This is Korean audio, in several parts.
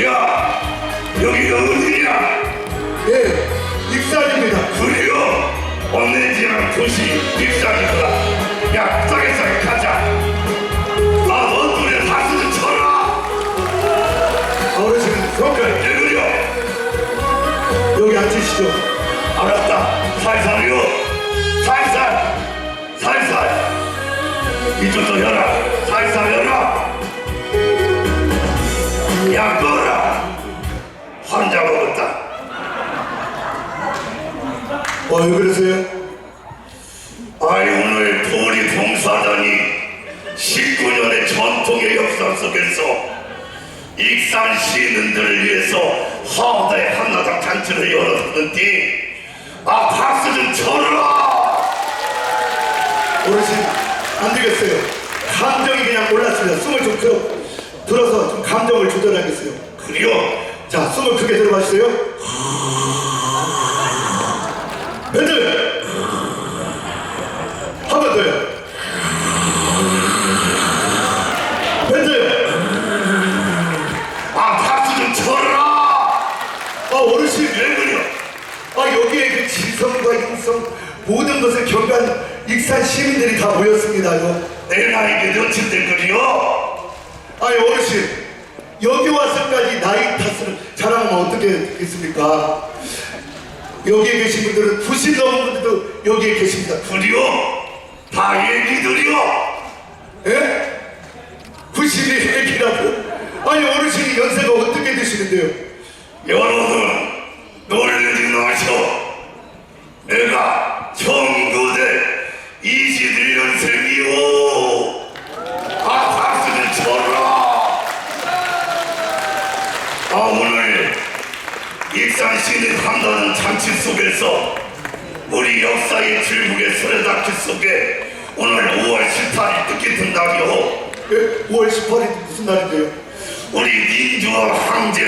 야, 여기가 어디냐? 예, 익산입니다. 그래요. 언내지랑 도시 빅산이구나. 야, 싸게 싸게 가자. 나 너들의 사수는 쳐라. 어르신, 그래, 왜 그려? 여기 앉으시죠. 알았다. 살살이요. 살살. 살살. 이쪽도 열어. 살살 열어. 야, 꺼라. 환자 먹었다. 어, 왜 그러세요? 아이 오늘 도리 봉사단이 19년의 전통의 역사 속에서 익산 시민들을 위해서 하다의 한나장 잔치를 열었는데 아 박수 좀 쳐라 어르신, 안 되겠어요. 감정이 그냥 올랐습니다. 숨을 좀 들어, 들어서 좀 감정을 조절하겠어요. 그래요 자, 숨을 크게 들어마시세요. 밴드! 한번 더요. 밴드! 아 박수 좀 쳐라 아, 어르신, 왜 그려 아, 여기에 그 지성과 인성 모든 것을 경배한 익산 시민들이 다 모였습니다요. 내 나이게 몇인데 그려 아니, 어르신, 여기 와서까지 나이 탓을 자랑하면 어떻게 되겠습니까? 여기에 계신 분들은 90 넘은 분들도 여기에 계십니다. 그려 다 얘기들이여 예? 90이 얘기라고? 아니, 어르신이 연세가 어떻게 되시는데요? 여러분 놀라지 마셔 내가 청 우리 역사의 질국의 수레다키 속에 오늘 5월 18일 뜻깊은 날이요 예? 5월 18일 무슨 날인데요? 우리 민주화 항쟁,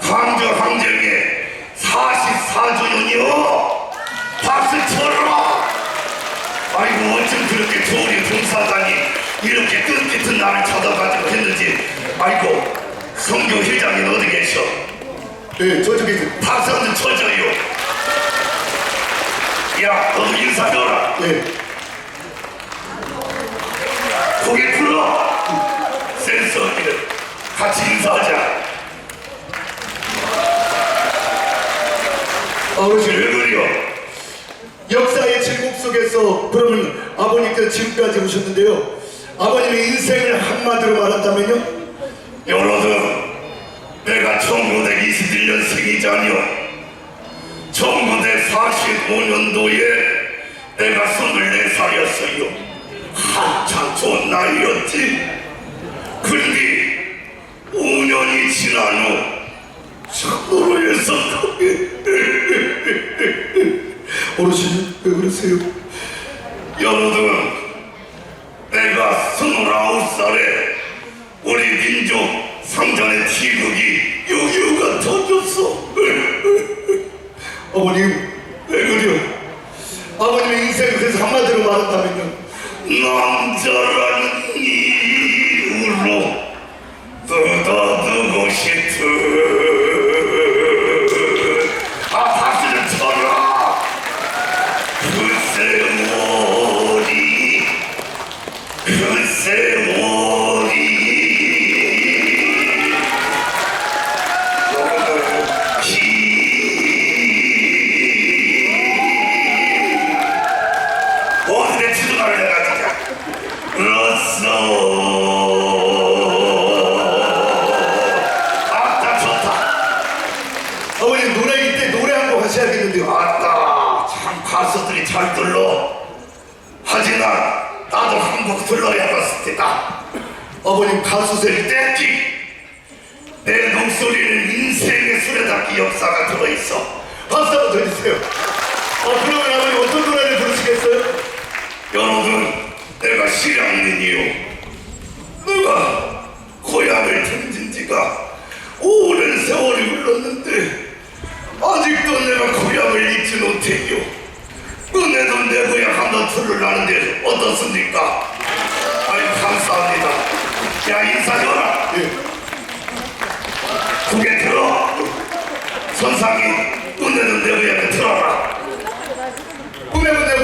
광주 항쟁의 44주년이요. 박수 쳐라. 아이고 어쩜 그렇게 좋은 봉사단이 이렇게 뜻깊은 날을 찾아가지고 했는지. 아이고 성교 회장님 어디 계셔? 예, 저쪽에 그- 박수 한번 쳐줘요. 야, 너도 인사해라. 예. 고개 풀어. 센스 없기는 같이 인사하자. 아, 어르신, 왜 그려? 역사의 질곡 속에서 그러면 아버님께서 지금까지 오셨는데요. 아버님의 인생을 한마디로 말한다면요? 여러분, 내가 1921년생이잖여. 1945년도에 내가 24살이었어요. 한참 좋은 나이였지. 근데 5년이 지난 후 참으로 애석하게 어르신, 왜 그러세요? 여러분, 내가 29살에 우리 민족 상전의 티극이 유유가 터졌어. 어머님, 인생을 그래서 한마디로 말한다면요? 남자라는 가수들이 잘 들러 하지만 나도 한곡 들러야겠을 테다 어머님 가수세요. 떼기 내 목소리는 인생의 수레잡기 역사가 들어있어 박수 한번 더 주세요. 은혜도 내 고향 한번 들으려는데 어떻습니까? 아이 감사합니다. 야 인사해라. 예. 고개 들어. 선상이 끝내는 내부에 들어라. 꿈의 문내 고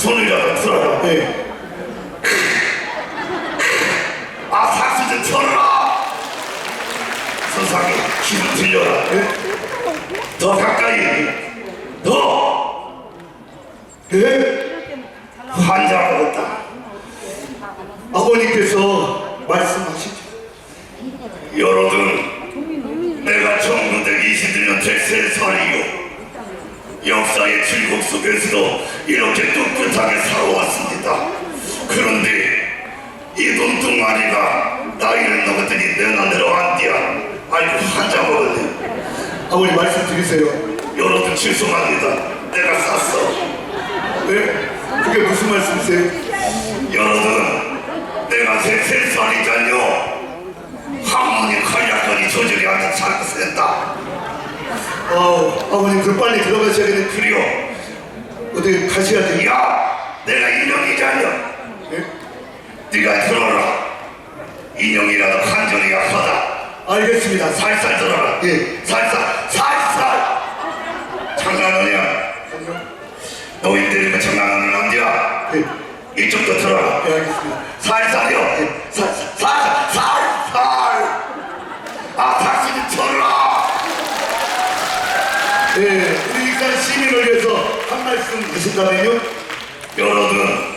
손이라도 들어라. 예. 아, 박수 좀 쳐라! 선상이 힘을 들려라. 더 가까이. 더! 예? 아버님 말씀 드리세요. 여러분 죄송합니다. 내가 샀어. 예? 그게 무슨 말씀이세요? 여러분, 내가 대세 살이잖요. harmoni 칼약거리 조절이 아주 잘 센다. 아, 아버님 그럼 빨리 들어가셔야겠네. 그리고 어디 가셔야 돼요? 야, 내가 인형이잖여. 예? 네가 들어라. 인형이라도 간절히 아파다. 알겠습니다. 살살 들어라. 예. 살살, 살살. 장난하냐? 노인들이고 장난하는 남자. 예. 이쪽도 들어라. 예, 알겠습니다. 살살이요. 살살, 살살, 살살. 아, 다시 좀 쳐라. 예, 우리 일단 시민을 위해서 한 말씀 하신다면요? 여러분,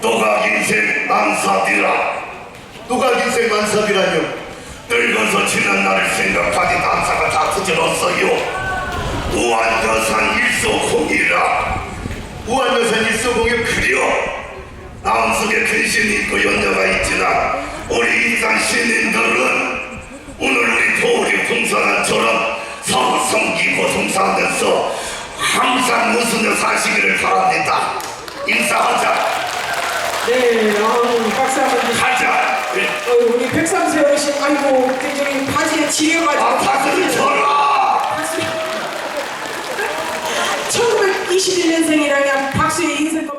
또각 인생 만사디라. 또각 인생 만삽이라뇨. 늙어서 지난 날을 생각하니 남사가 다 터져었어요. 우한여산 일소공이라. 우한여산 일소공의 그려 마음속에 근심이 있고 연려가 있지나 우리 일산 시민들은 오늘 우리 도우리 풍선한처럼 성 섬기고 봉사하면서 항상 웃으며 사시기를 바랍니다. 인사하자. 네, 아우 박수 한번 주시죠. 가자. 아유, 우리 백삼세 어르신 아이고, 굉장히 바지에 지혜가 아, 박수를 쳐라! 1921년생이라면 박수의 인생